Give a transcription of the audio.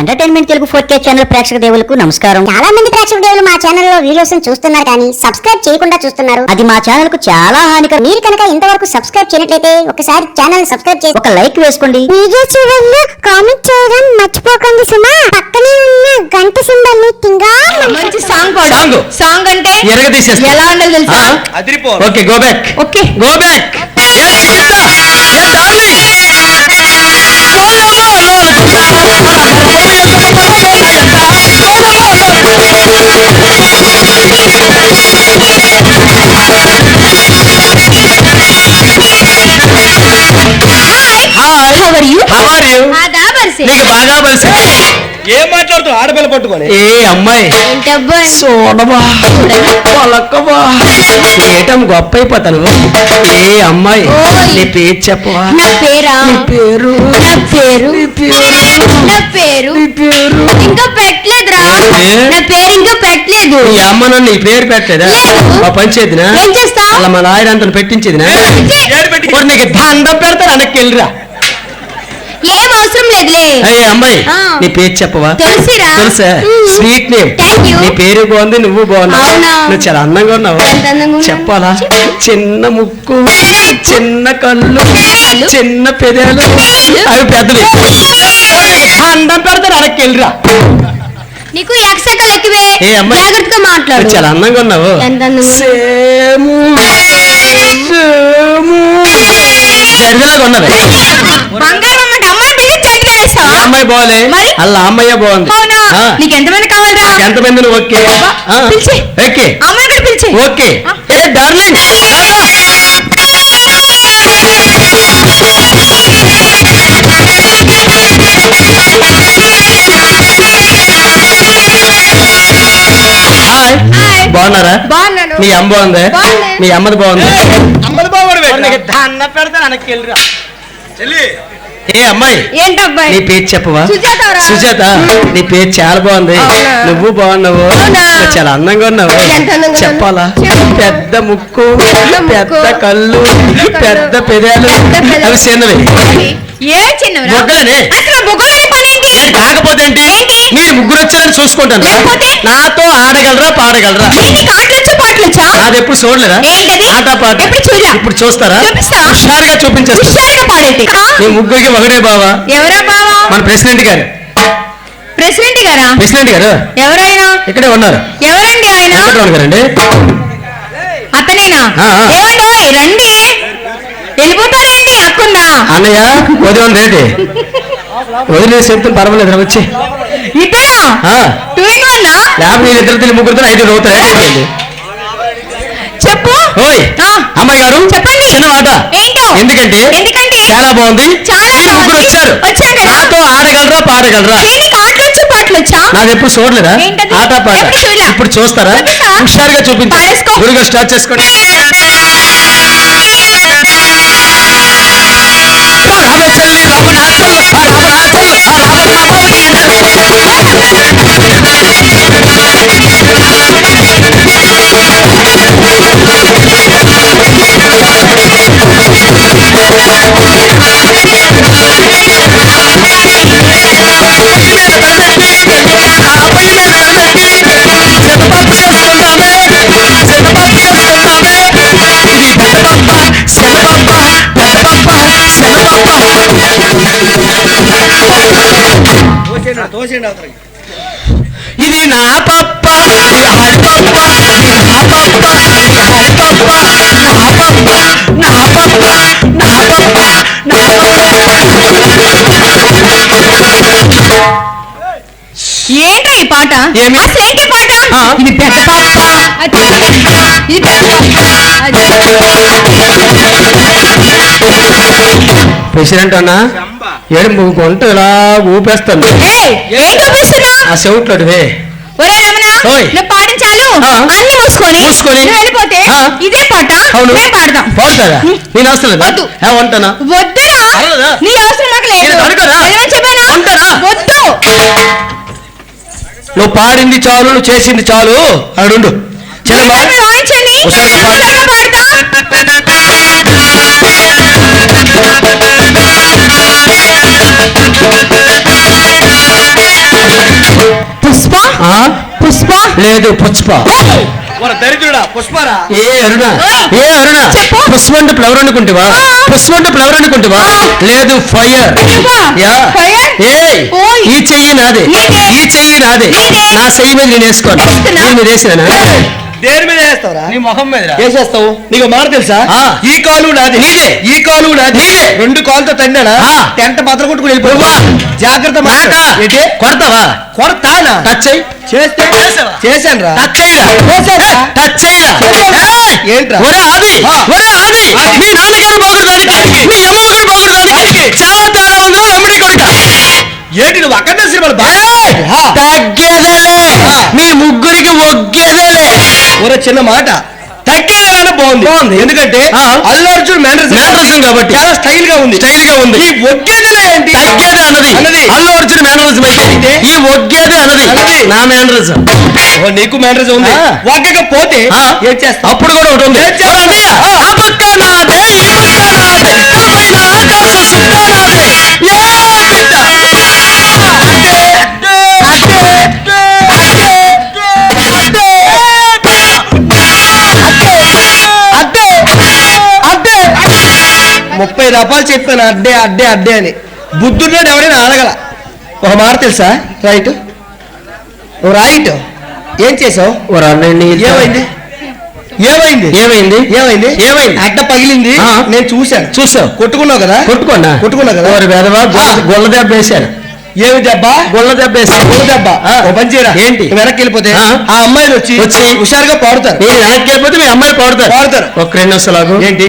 Entertainment Telugu four K channel ప్రేక్షక దేవులకు నమస్కారం. చాలా మంది ప్రేక్షక దేవులు మా ఛానల్లో వీడియోస్ చూస్తున్నారు కానీ సబ్స్క్రైబ్ చేయకుండా చూస్తున్నారు. అది మా ఛానల్కు చాలా హానికరం. మీరు కనుక ఇంతవరకు సబ్స్క్రైబ్ చేయనట్లయితే ఒకసారి ఛానల్ సబ్స్క్రైబ్ చేసి ఒక లైక్ వేసుకోండి. వీడియో చివరిలో కామెంట్ చేయడం మర్చిపోకండి సుమా. పక్కనే ఉన్న గంట సింబల్ని తింగా మంచి సాంగ్ పాడు. సాంగ్. సాంగ్ అంటే ఎరగ తీసేస్తా. ఎలా ఉండాలి తెలుసా? అదిరిపో okay go back okay go back నీకు బాగా బలిసి ఏం మాట్లాడుతావు ఆడపిల్ల పట్టుకొని. ఏ అమ్మాయి. పలకమా ఏటం గొప్ప అయిపోతాను. ఏ అమ్మాయి. నీ పేరు చెప్పవా? నా పేరా? నీ పేరు. నా పేరు? నీ పేరు. నా పేరు? నీ పేరు. నా పేరు ఇంకా పెట్టలేదు. ఈ అమ్మ నన్ను నీ పేరు పెట్టలేదా? లేదు. మా పంచేదినా ఏం చేస్తా అలా మా నాయన అంతను పెట్టించేదినా? నీకు దండం పెడతాను వెనక్కి వెళ్ళిరా. ఏం అవసరం లేదులే. అయ్యే అమ్మాయి. నీ పేరు చెప్పవా? తులసిరా? తెలుసా. Sweet name. Thank you. నీ పేరు బాగుంది నువ్వు బాగున్నావు? నువ్వు చాలా అందంగా ఉన్నావు? చెప్పాలా? చిన్న ముక్కు చిన్న కళ్ళు? చిన్న పెదాలు? అవి పెద్దవి అండం పెడతారు అడక్కి వెళ్ళిరా. నీకు ఎక్సెకల్ ఎక్కువే? జాగ్రత్తగా మాట్లాడు. చాలా అందంగా ఉన్నావు. ఎంత అందంగా ఉన్నావు? సేము. సేము. ఉన్నది బంగారం అమ్మాయి వేస్తావా అమ్మాయి బాగోలే మరి? అల్ల అమ్మాయి బాగుంది. అవునా. నీకు ఎంతమంది కావాలరా? ఎంతమంది నువ్వు ఓకే. ఓకే. అమ్మాయి కూడా పిలిచి. ఓకే. ఏ డార్లింగ్. బాగున్నారా? బాగున్నాను. మీ అమ్మ బాగుందా? బాగుంది. మీ అమ్మది బాగుంది? అమ్మది బాగుపడి దండ పెడతా వెనక్కి వెళ్ళిరా. చెల్లి. ఏ అమ్మాయి ఏంటబ్బాయి? నీ పేరు చెప్పవా? సుజాతరా? సుజాత నీ పేరు చాలా బాగుంది. అవునా? నువ్వు బాగున్నావు. అవునా? నువ్వు చాలా అందంగా ఉన్నావు. ఎంత అందంగా ఉన్నాను? చెప్పాలా? చెప్పు. పెద్ద ముక్కు పెద్ద ముక్కు, పెద్ద కళ్ళు పెద్ద కళ్ళు, పెద్ద పెదాలు. పెద్ద పెదాలు. అవి చిన్నవి. ఏ చిన్నవరా బొగ్గలనే. అసలు కాకపోతే ఏంటి? మీరు ముగ్గురు వచ్చారని చూసుకుంటాను? నాతో ఆడగలరా పాడగలరా? నాది ఎప్పుడు చూడలేదా? ఆట పాట? ఇప్పుడు చూస్తారా. హుషారుగా చూపించేస్తా హుషారుగా పాడేటి మీ ముగ్గురికి ఒకటే బావా. ఎవరా బావా? మన ప్రెసిడెంట్ గారు. ప్రెసిడెంట్ గారా? ప్రెసిడెంట్ గారు. ఎవరైనా ఇక్కడే ఉన్నారు. ఎవరండి ఆయన? గారండి. అతనేనా. ఏమండోయ్ రండి. వెళ్ళిపోతారేంటి? అక్కుందా? అన్నయ్య ఉదయం రేటి వదిలే చెప్తాను పర్వాలేదు వచ్చి. లేకపోతే ఇద్దరు తిని ముగ్గురుతో ఐదు చెప్పు. ఓయ్ ఆ, అమ్మాయి గారు చెప్పండి. చిన్న మాట ఏంటో? ఎందుకంటే ఎందుకంటే? చాలా బాగుంది. చాలా ముగ్గురు. వచ్చారు. కదా. నాతో ఆడగలరా పాడగలరా? నాది ఎప్పుడు చూడలేదా? ఆట పాట. ఇప్పుడు చూస్తారా. హుషారుగా చూపించు. పాడేసుకో. గురుగా స్టార్ట్ చేసుకోండి. Thank you. ఇది నా పప్ప ఇది హరిపప్ప ఇది నా పప్ప నా పప్ప నా పప్ప నా పప్ప నా ఏంటో ఈ పాట? ఏమి? అసలు ఏంటి పాట? ఆ. ఇది పెద్ద పాప అది ఇది పెద్ద పాప అది ప్రెసిడెంట్ అన్న? ఏడు గొంట ఇలా ఊపేస్తాను ఆ చెవుట్లోటివే పాడించాలు. అన్ని మూసుకొని వెళ్ళిపోతే. ఇదే పాట అవును. మేము పాడదాం పాడుతారా నేను వస్తాను వద్దు. ఏ ఉంటానా వద్దురా. అరవదా? నీ అవసరం నాకు లేదు? వద్దు. నువ్వు పాడింది చాలు నువ్వు చేసింది చాలు. అడుండు. చిన్న పుష్ప. ఒక దరిద్రుడా పుష్పారా? ఏ అరుణ? ఏ అరుణ? పుష్ప అంటే ఫ్లవర్ అనుకుంటావా? పుష్ప అంటే ఫ్లవర్ అనుకుంటావా? లేదు ఫైర్. ఈ చెయ్యి నాదే. ఈ చెయ్యి నాదే. నా చెయ్యి మీద నేను వేసుకోను. నేను వేసినా దేని మీద వేస్తావురా? నీ మొహం మీద వేసేస్తావు నీకు మాట తెలుసా. ఈ కాలు నాది. నీదే. ఈ కాలు నాది. నీదే. రెండు కాలుతో ఆ. టెంట బద్దలు కొట్టుకుని వెళ్ళిపోవా జాగ్రత్త మాట. ఏంటి? కొడతావా? కొడతానా? టచ్ చెయ్యి. చేస్తే చేశాను రా టచ్ చేయరా చేశానా? టచ్ ఏయ్! ఏంట్రా? ఒరే ఆది. ఒరే ఆది మీ నాన్నగారు బాగుండడానికి మీ అమ్మగారు బాగుండడానికి చాలా తేడా ఉందో అమ్మడి కొడుక ఏంటి నువ్వు అక్కడ సినిమాలు? బాగా. తగ్గేదేలే. మీ ముగ్గురికి ఒగ్గేదేలే ఒరే చిన్న మాట తగ్గేదైనా బాగుంది బాగుంది. ఎందుకంటే. అల్లు అర్జున్ మేనరిజం కాబట్టి. చాలా స్టైల్గా ఉంది స్టైల్గా ఉంది ఈ ఒగ్గేదిలే ఏంటి తగ్గేది అన్నది అన్నది. అల్లు అర్జున్ మేనరిజం అయితే? ఈ ఒగ్గేది అన్నది. నా మేనరిజం నీకు మేనరిజం ఉంది. ఒగ్గకపోతే. ఏం చేస్తావు అప్పుడు కూడా ఉంటుంది ఏం పక్క నాదే, నాదే, నాదే. రూపాయలు చెప్పాను అడ్డే అడ్డే అడ్డే అని. బుద్ధున్నాడు ఎవరైనా అడగల. ఒక మాట తెలుసా? రైట్ ఓ రైట్ ఏం చేసావు. ఏమైంది? ఏమైంది? ఏమైంది? ఏమైంది? ఏమైంది? అడ్డ పగిలింది. నేను చూశాను. చూసావు? కొట్టుకున్నావు కదా? కొట్టుకోండి కొట్టుకున్నావు కదా? ఓరి వేదవా. గొల్ల దెబ్బ వేశాను ఏమి దెబ్బ? గొల్ల దెబ్బ వేశాను గోలు దెబ్బ. ఓ ఏంటి? వెనక్కి వెళ్ళిపోతే ఆ. అమ్మాయిలు వచ్చి వచ్చి హుషారుగా పాడుతారు. మీరు వెనక్కి వెళ్ళిపోతే మీ అమ్మాయి పాడుతారు. పాడుతారు. ఒక రెండు నిమిషాలు ఏంటి?